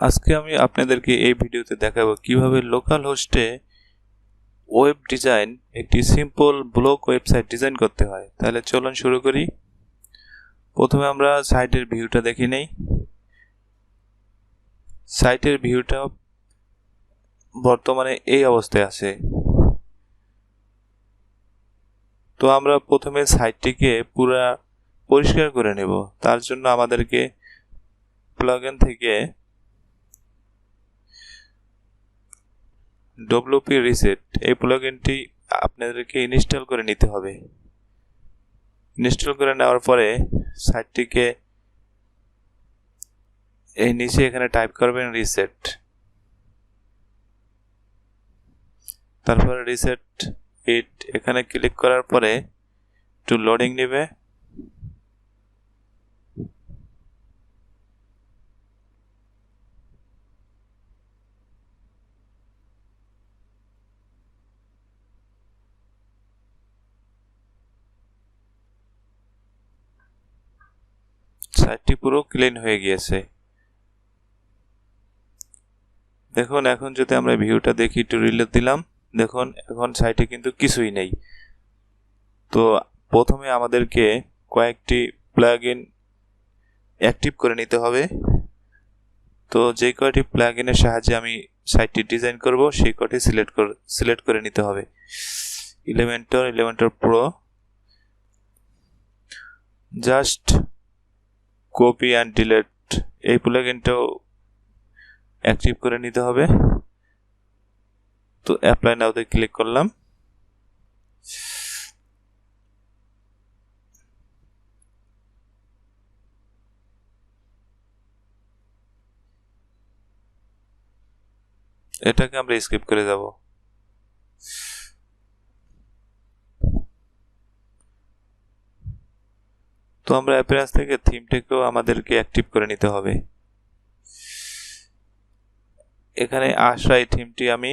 আজকে আমি আপনাদেরকে এই ভিডিওতে দেখাবো কীভাবে লোকাল হোস্টে ওয়েব ডিজাইন একটি সিম্পল ব্লগ ওয়েবসাইট ডিজাইন করতে হয়। তাহলে চলুন শুরু করি। প্রথমে আমরা সাইটের ভিউটা দেখে নেই। সাইটের ভিউটা বর্তমানে এই অবস্থায় আছে। তো আমরা প্রথমে সাইটটিকে পুরা পরিষ্কার করে নেব। তার জন্য আমাদেরকে প্লাগইন থেকে ডব্লিউপি রিসেট এই প্লাগইনটি আপনাদেরকে ইনস্টল করে নিতে হবে। ইনস্টল করে নেওয়ার পরে সাইটটিকে এই নিচে এখানে টাইপ করবেন রিসেট তারপরে রিসেট ইট এখানে ক্লিক করার পরে একটু লোডিং নেবে। সাইটটি পুরো ক্লিন হয়ে গিয়েছে। দেখুন, এখন যদি আমরা ভিউটা দেখি, একটু রিলে দিলাম। দেখুন, এখন সাইটে কিন্তু কিছুই নেই। তো প্রথমে আমাদেরকে কয়েকটি প্লাগ ইন অ্যাক্টিভ করে নিতে হবে। তো যে কয়টি প্লাগ ইনের সাহায্যে আমি সাইটটি ডিজাইন করব, সেই কয়টি সিলেক্ট সিলেক্ট করে নিতে হবে। Elementor Elementor pro just copy and delete এই প্লাগইনটাও অ্যাক্টিভ করে নিতে হবে। তো অ্যাপ্লাই নাওতে ক্লিক করলাম। এটাকে আমরা স্কিপ করে যাব। তো আমরা অ্যাপিয়ারেন্স থেকে থিমটাকেও আমাদেরকে অ্যাক্টিভ করে নিতে হবে। এখানে এই থিমটি আমি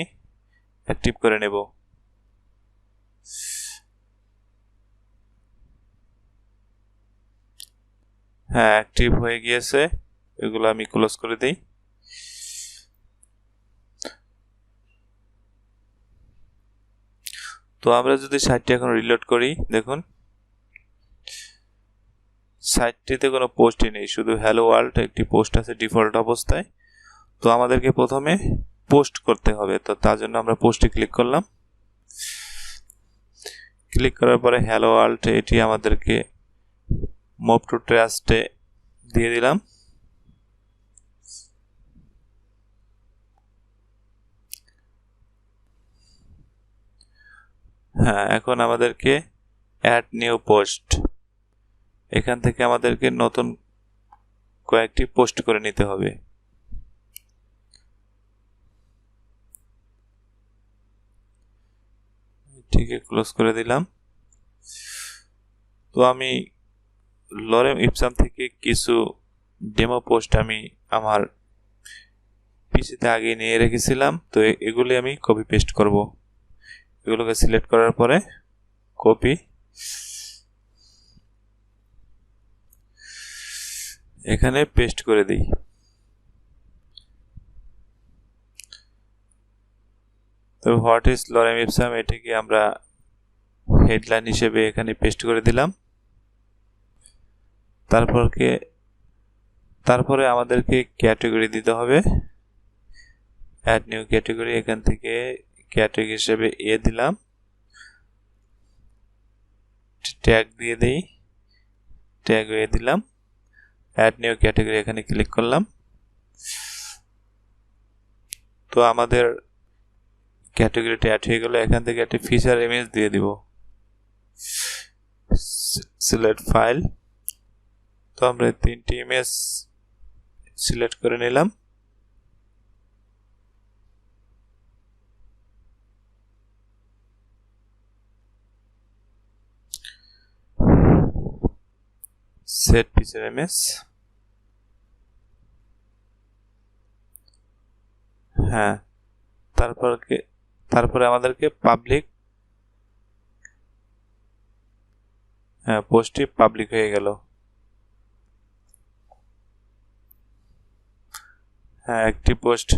অ্যাক্টিভ করে নেব। হ্যাঁ অ্যাক্টিভ হয়ে গিয়েছে। এগুলো আমি ক্লোজ করে দিই। তো আমরা যদি সাইটটি এখন রিলোড করি, দেখুন। সাইটটিতে কোনো পোস্টই নেই, শুধু হ্যালো ওয়ার্ল্ড একটি পোস্ট আছে ডিফল্ট অবস্থায়। তো আমাদেরকে প্রথমে পোস্ট করতে হবে, তো তার জন্য আমরা পোস্টে ক্লিক করলাম। ক্লিক করার পরে হ্যালো ওয়ার্ল্ড এটি আমাদেরকে মপ টু ট্রাস্টে দিয়ে দিলাম। হ্যাঁ এখন আমাদেরকে অ্যাড নিউ পোস্ট এখান থেকে আমাদেরকে নতুন কয়েকটি পোস্ট করে নিতে হবে। এটিকে ক্লোজ করে দিলাম। তো আমি লরেম ইপসাম থেকে কিছু ডেমো পোস্ট আমি আমার পিসিতে আগে নিয়ে রেখেছিলাম। তো এগুলি আমি কপি পেস্ট করব। এগুলোকে সিলেক্ট করার পরে কপি এখানে পেস্ট করে দিই। তো হোয়াট ইজ লরেম ইপসাম এটাকে আমরা হেডলাইন হিসেবে এখানে পেস্ট করে দিলাম। তারপরকে, তারপরে আমাদেরকে ক্যাটাগরি দিতে হবে। অ্যাড নিউ ক্যাটাগরি এখান থেকে ক্যাটাগরি হিসেবে এ দিলাম। ট্যাগ দিয়ে দেই। ট্যাগ এ দিলাম। অ্যাড নিউ ক্যাটাগরি এখানে ক্লিক করলাম। তো আমাদের ক্যাটাগরিটা অ্যাড হয়ে গেল। এখান থেকে একটি ফিচার ইমেজ দিয়ে দিব। সিলেক্ট ফাইল তো আমরা তিনটি ইমেজ সিলেক্ট করে নিলাম। সেট ফিচার ইমেজ হ্যাঁ তারপর তারপরে আমাদেরকে পাবলিক হ্যাঁ পোস্টটি পাবলিক হয়ে গেল। হ্যাঁ একটি পোস্ট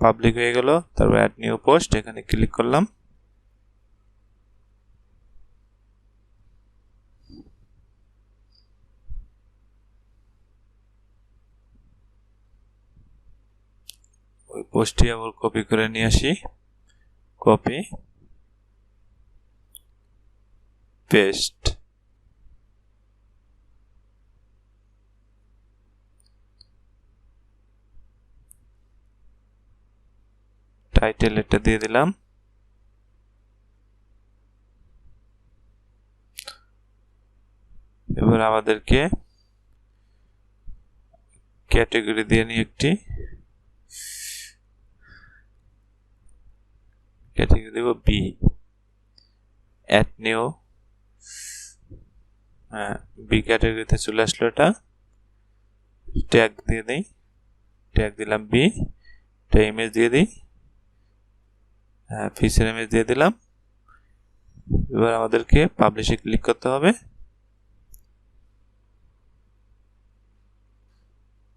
পাবলিক হয়ে গেল, তারপর অ্যাড নিউ পোস্ট এখানে ক্লিক করলাম। পোস্টটি আবার কপি করে নিয়ে আসি। কপি পেস্ট টাইটেল এটা দিয়ে দিলাম। এবার আমাদেরকে ক্যাটাগরি দিয়ে নিয়ে একটি। ক্যাটাগরি দেব বি অ্যাট নিউ হ্যাঁ বি ক্যাটাগরিতে চলে আসলো এটা। ট্যাগ দিয়ে দিই। ট্যাগ দিলাম বি এটা ইমেজ দিয়ে দিই। হ্যাঁ ফিসের ইমেজ দিয়ে দিলাম। এবার আমাদেরকে পাবলিশে ক্লিক করতে হবে।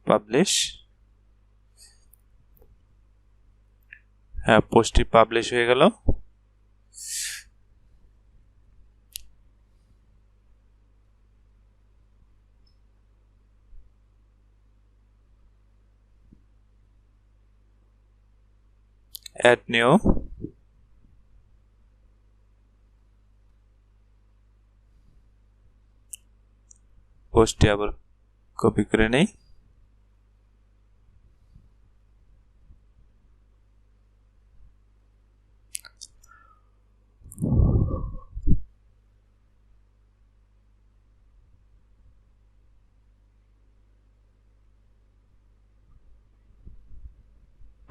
পাবলিশ হ্যাঁ পোস্টটি পাবলিশ হয়ে গেল। Add new পোস্টটি আবার কপি করে নেই।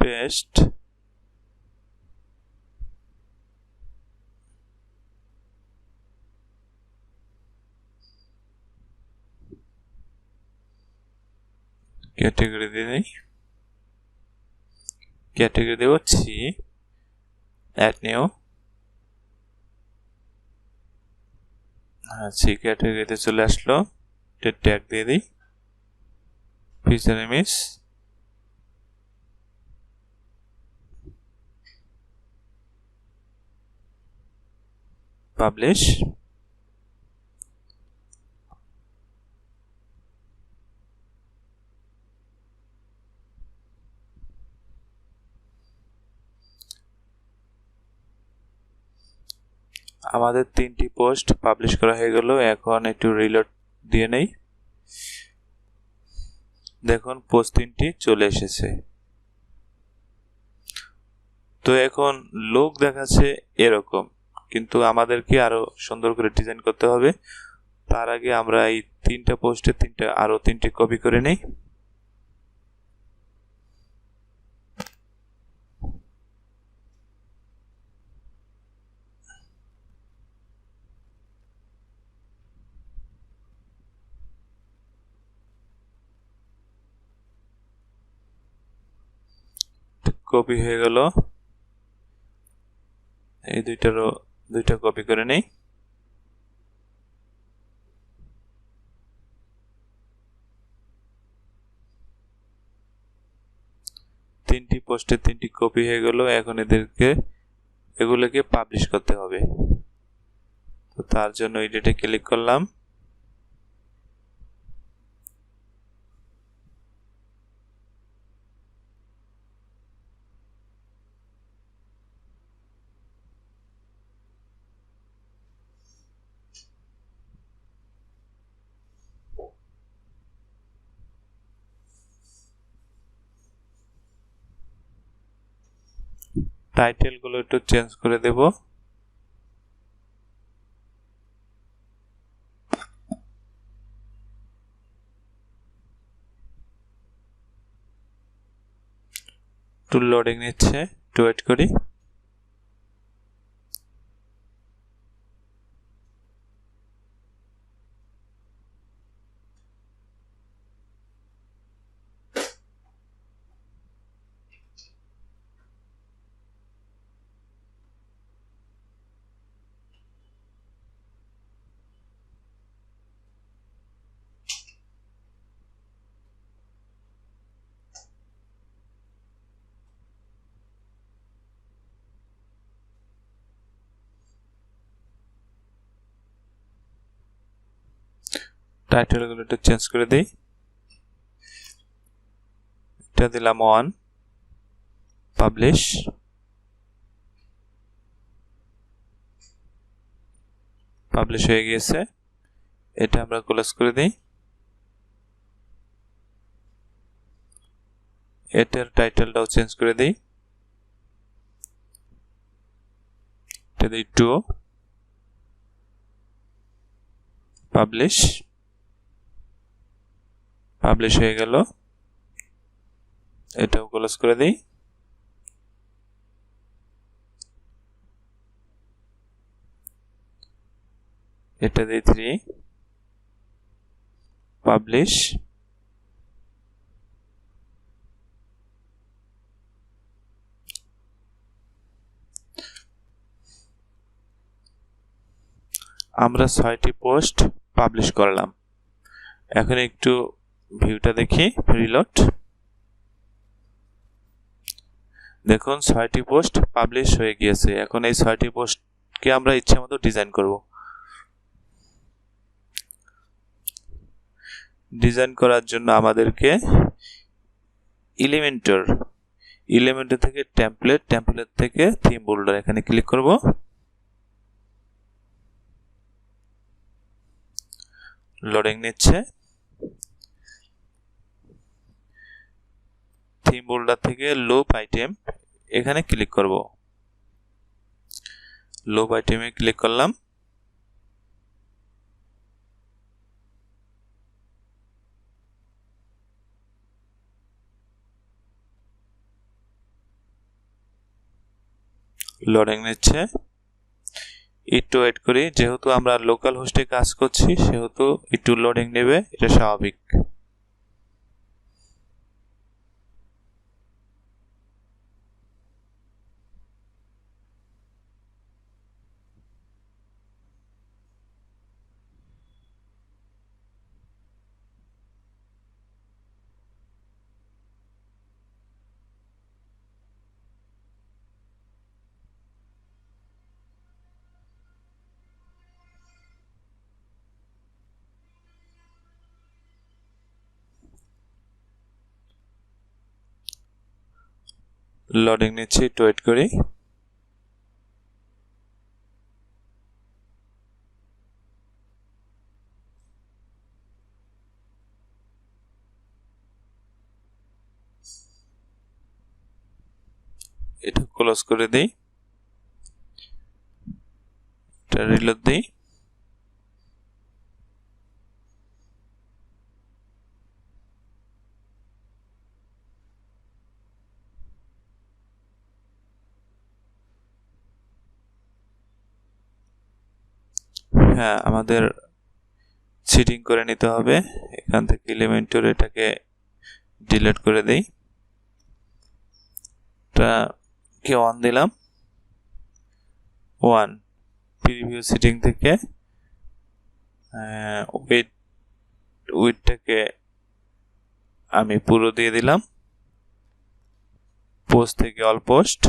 পেস্ট। ক্যাটাগরি দিয়ে দিই। ক্যাটাগরি দেব সি অ্যাড নিউ হ্যাঁ সি ক্যাটাগরিতে চলে আসলো। ট্যাগ দিয়ে দিই। ফিচার ইমেজ পাবলিশ আমাদের তিনটি পোস্ট পাবলিশ করা হয়ে গেল। এখন একটু রিলোড দিয়ে নেই। দেখুন পোস্ট তিনটি চলে এসেছে। তো এখন লোক দেখাচ্ছে এরকম। কিন্তু আমাদেরকে আরও সুন্দর করে ডিজাইন করতে হবে। তার আগে আমরা এই তিনটা পোস্টে তিনটা, আরও তিনটি কপি করে নেই। কপি হয়ে গেল। এই দুইটারও দুইটা কপি করে নেই। তিনটি পোস্টে তিনটি কপি হয়ে গেল, এখন এদেরকে, এগুলোকে পাবলিশ করতে হবে। তো তার জন্য এডিটে ক্লিক করলাম। টাইটেলগুলো একটু চেঞ্জ করে দেব। টুল লোডিং নিচ্ছে একটু ওয়েট করি। টাইটেলগুলো একটু চেঞ্জ করে দিই। এটা দিলাম ওয়ান পাবলিশ পাবলিশ হয়ে গিয়েছে। এটা আমরা ক্লোজ করে দিই। এটার টাইটেলটাও চেঞ্জ করে দিই। এটা দিই টু পাবলিশ পাবলিশ হয়ে গেল। এটাও ক্লোজ করে দিই। এটা দিই থ্রি পাবলিশ আমরা ছয়টি পোস্ট পাবলিশ করলাম। এখন একটু ভিউটা দেখি রিলোড দেখুন, ছয়টি পোস্ট পাবলিশ হয়ে গিয়েছে। এখন এই ছয়টি পোস্টকে আমরা ইচ্ছে মতো ডিজাইন করব। ডিজাইন করার জন্য আমাদেরকে ইলিমেন্টর ইলিমেন্টর থেকে টেমপ্লেট টেমপ্লেট থেকে থিম বোল্ডার এখানে ক্লিক করব। লোডিং নিচ্ছে। থিম বোল্ডার থেকে লুপ আইটেম এখানে ক্লিক করব। লুপ আইটেমে ক্লিক করলাম। লোডিং নিচ্ছে। একটু ওয়েট করি। যেহেতু আমরা লোকাল হোস্টে কাজ করছি, সেহেতু একটু লোডিং নেবে, এটা স্বাভাবিক। লোডিং নিচ্ছি একটু ওয়েট করি। এটা ক্লোজ করে দিই। এটা রিলোড দিই। হ্যাঁ আমাদের সিটিং করে নিতে হবে। এখান থেকে এলিমেন্টর এটাকে ডিলিট করে দেই। এটা কে ওয়ান দিলাম? ওয়ান প্রিভিউ সিটিং থেকে উইথ উইথটাকে আমি পুরো দিয়ে দিলাম। পোস্ট থেকে অল পোস্ট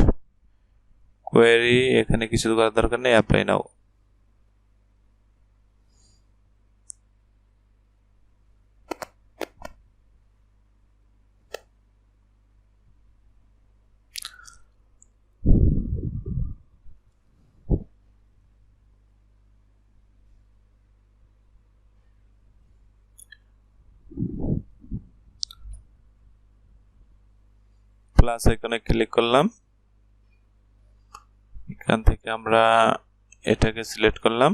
কোয়েরি এখানে কিছু করার দরকার নেই অ্যাপ্লাই নাও প্লাস এখানে ক্লিক করলাম। এখান থেকে আমরা এটাকে সিলেক্ট করলাম।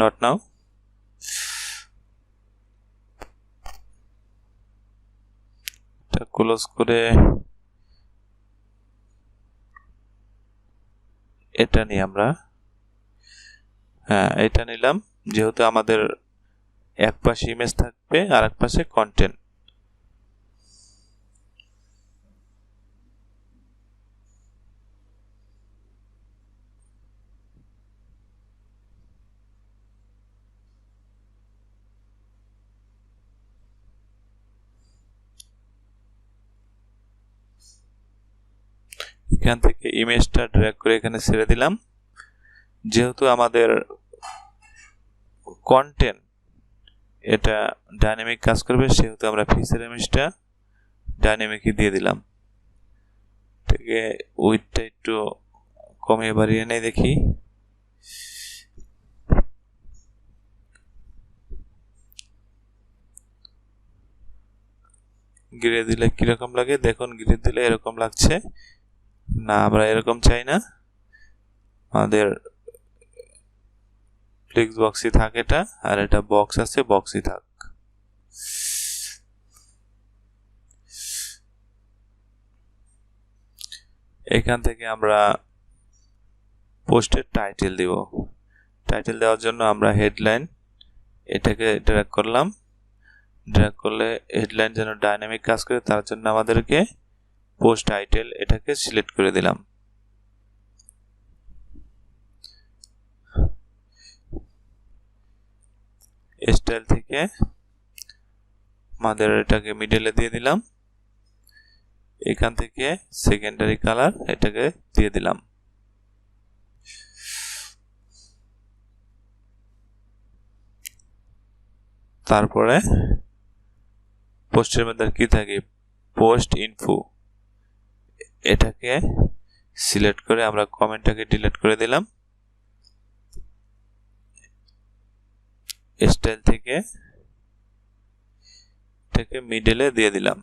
নট নাও ক্লোজ করে এটা নিয়ে আমরা হ্যাঁ এটা নিলাম। যেহেতু আমাদের এক পাশে ইমেজ থাকবে আর এক পাশে কন্টেন্ট এখান থেকে ইমেজটা ড্র্যাগ করে এখানে ছেড়ে দিলাম। যেহেতু আমাদের কন্টেন্ট এটা ডাইনামিক কাজ করবে, সেহেতু আমরা ফিচার ইমেজটা ডাইনামিকই দিয়ে দিলাম। থেকে উইথটা একটু কমিয়ে বাড়িয়ে নেই দেখি। গিরে দিলে কীরকম লাগে? দেখুন গিরে দিলে এরকম লাগছে। না, আমরা এরকম চাই না। আমাদের ফ্লিক্স বক্সই থাক এটা, আর এটা বক্স আছে বক্সই থাক। এখান থেকে আমরা পোস্টের টাইটেল দিব। টাইটেল দেওয়ার জন্য আমরা হেডলাইন এটাকে ড্র্যাগ করলাম। ড্র্যাগ করলে হেডলাইন যেন ডাইনামিক কাজ করে, তার জন্য আমাদেরকে পোস্ট টাইটেল এটাকে সিলেক্ট করে দিলাম। স্টাইল থেকে আমাদের এটাকে মিডলে দিয়ে দিলাম। এখান থেকে সেকেন্ডারি কালার এটাকে দিয়ে দিলাম। তারপরে পোস্টের মধ্যে কি থাকে? পোস্ট ইনফো এটাকে সিলেক্ট করে আমরা কমেন্টটাকে ডিলিট করে দিলাম। স্টাইল থেকে এটাকে মিডলে দিয়ে দিলাম।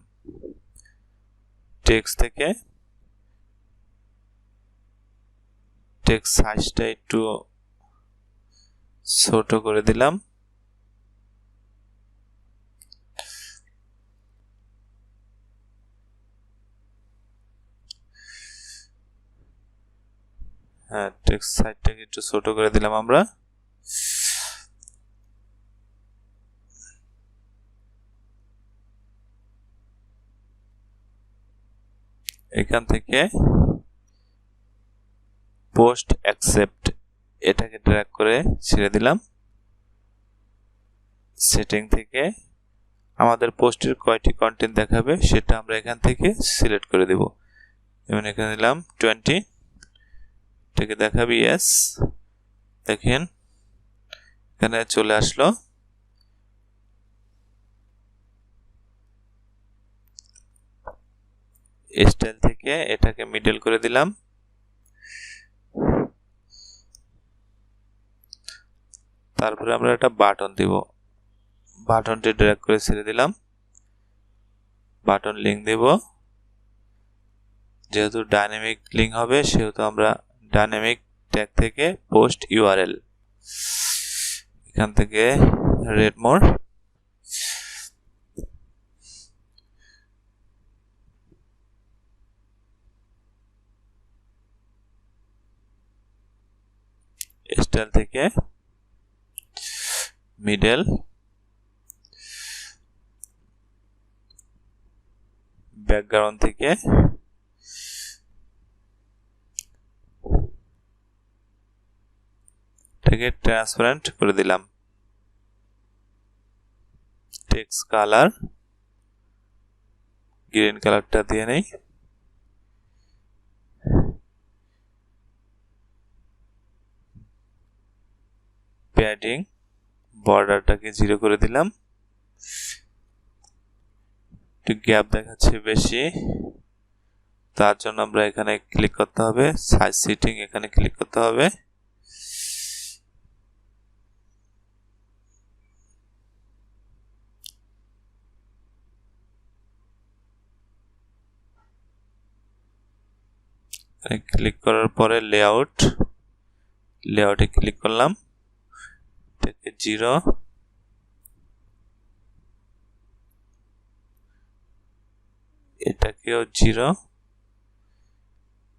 টেক্সট থেকে টেক্সট সাইজটা একটু ছোট করে দিলাম। হ্যাঁ টেক্সট সাইজটাকে একটু ছোট করে দিলাম আমরা। এখান থেকে পোস্ট অ্যাকসেপ্ট এটাকে ড্র্যাগ করে ছেড়ে দিলাম। সেটিং থেকে আমাদের পোস্টের কয়টি কন্টেন্ট দেখাবে সেটা আমরা এখান থেকে সিলেক্ট করে দেব। যেমন এখানে দিলাম টোয়েন্টি এটাকে দেখাবে ইয়েস দেখেন, এখানে চলে আসলো। স্টাইল থেকে এটাকে মিডল করে দিলাম। তারপরে আমরা একটা বাটন দিব। বাটনটি ড্র্যাগ করে ছেড়ে দিলাম। বাটন লিঙ্ক দেব। যেহেতু ডাইনামিক লিঙ্ক হবে, সেহেতু আমরা ডাইনামিক ট্যাগ থেকে পোস্ট ইউআরএল এখান থেকে রেড মোর স্টাইল থেকে মিডল ব্যাকগ্রাউন্ড থেকে এটাকে ট্রান্সপারেন্ট করে দিলাম। টেক্সট কালার গ্রিন কালারটা দিয়ে নেই। প্যাডিং বর্ডারটাকে জিরো করে দিলাম। একটু গ্যাপ দেখাচ্ছে বেশি। তার জন্য আমরা এখানে ক্লিক করতে হবে। সাইজ সিটিং এখানে ক্লিক করতে হবে। ক্লিক করার পরে লেআউট লেআউটে ক্লিক করলাম। থেকে জিরো। এটাকেও জিরো।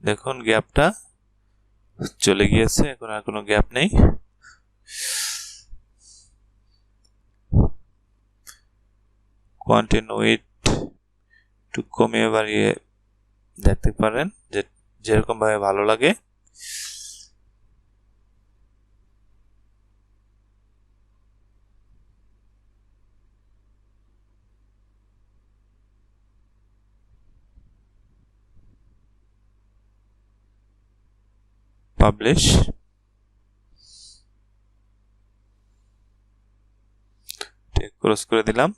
দেখুন, গ্যাপটা চলে গিয়েছে, এখন আর কোনো গ্যাপ নেই। কন্টেন্ট উইথ একটু কমিয়ে বাড়িয়ে দেখতে পারেন যে যেরকম ভাবে ভালো লাগে। publish? ক্রস করে দিলাম।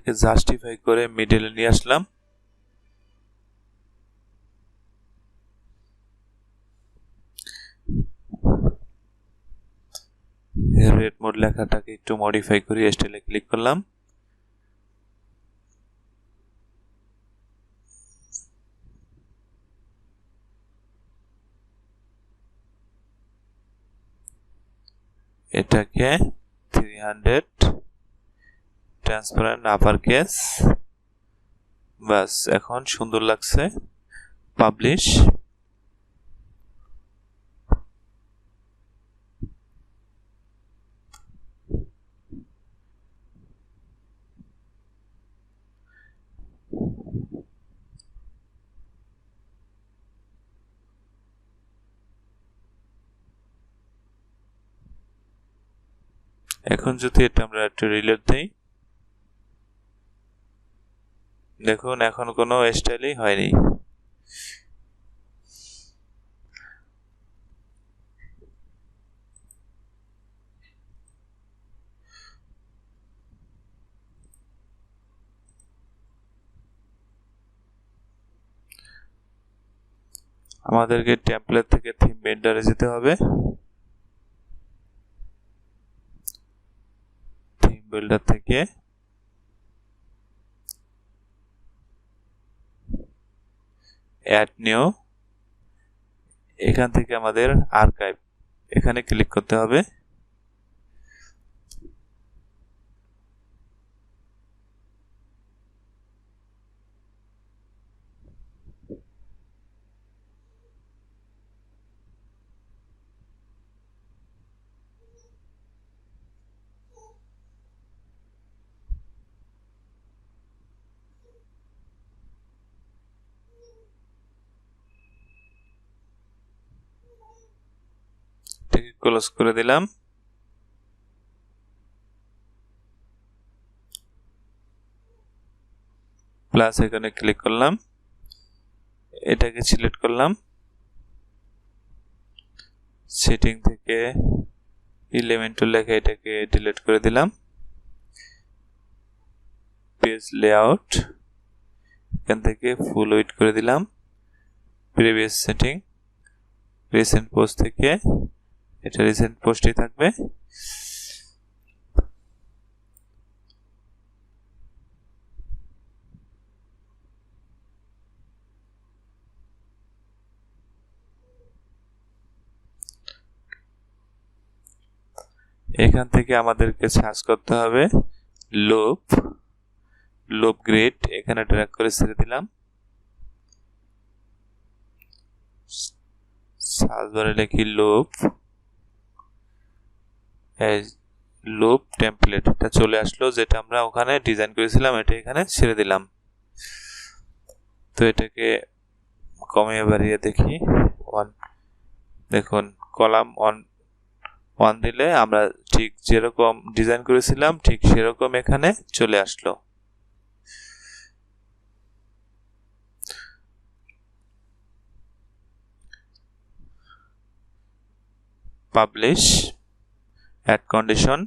এটাকে জাস্টিফাই করে মিডলে নিয়ে আসলাম। রেড মোড লেখাটাকে একটু মডিফাই করে স্টাইলে ক্লিক করলাম। এটাকে three hundred transparent upper case বাস এখন সুন্দর লাগছে। পাবলিশ এখন যদি এটা আমরা একটু রিলেট দিই। দেখুন, এখন কোনো স্টাইলই হয়নি। আমাদেরকে টেমপ্লেট থেকে থিম বেন্ডারে যেতে হবে। থিম বিল্ডার থেকে অ্যাড নিউ এখান থেকে আমাদের আর্কাইভ এখানে ক্লিক করতে হবে এটাকে ক্লোজ করে দিলাম। প্লাস এখানে ক্লিক করলাম। এটাকে সিলেক্ট করলাম। সেটিং থেকে ইলেমেন্টু লেখা এটাকে ডিলিট করে দিলাম। পেজ লেআউট এখান থেকে ফুল ওয়েট করে দিলাম। প্রিভিয়াস সেটিং রিসেন্ট পোস্ট থেকে এটা রিসেন্ট পোস্টই থাকবে। এখান থেকে আমাদেরকে সার্চ করতে হবে লোপ লোপ গ্রেড এখানে ড্র্যাগ করে ছেড়ে দিলাম। সার্চ বারে লিখি লোপ লুপ টেমপ্লেট এটা চলে আসলো, যেটা আমরা ওখানে ডিজাইন করেছিলাম, এটা এখানে ছেড়ে দিলাম। তো এটাকে কমিয়ে বাড়িয়ে দেখি। ওয়ান দেখুন, কলাম ওয়ান ওয়ান দিলে আমরা ঠিক যেরকম ডিজাইন করেছিলাম, ঠিক সেরকম এখানে চলে আসলো। পাবলিশ অ্যাড কন্ডিশন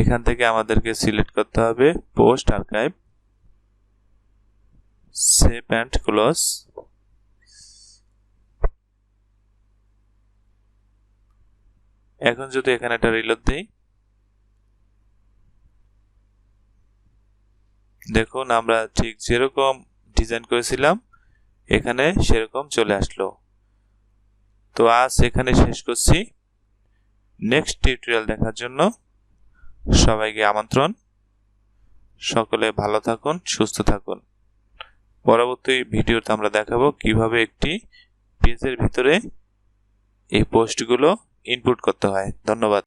এখান থেকে আমাদেরকে সিলেক্ট করতে হবে post archive save and close এখন যদি এখানে একটা রিলোড দিই, দেখুন আমরা ঠিক যেরকম ডিজাইন করেছিলাম, এখানে সেরকম চলে আসলো। তো আজ এখানে শেষ করছি। নেক্সট টিউটোরিয়াল দেখার জন্য সবাইকে আমন্ত্রণ। সকলে ভালো থাকুন, সুস্থ থাকুন। পরবর্তী ভিডিওতে আমরা দেখাবো কীভাবে একটি পেজের ভিতরে এই পোস্টগুলো ইনপুট করতে হয়। ধন্যবাদ।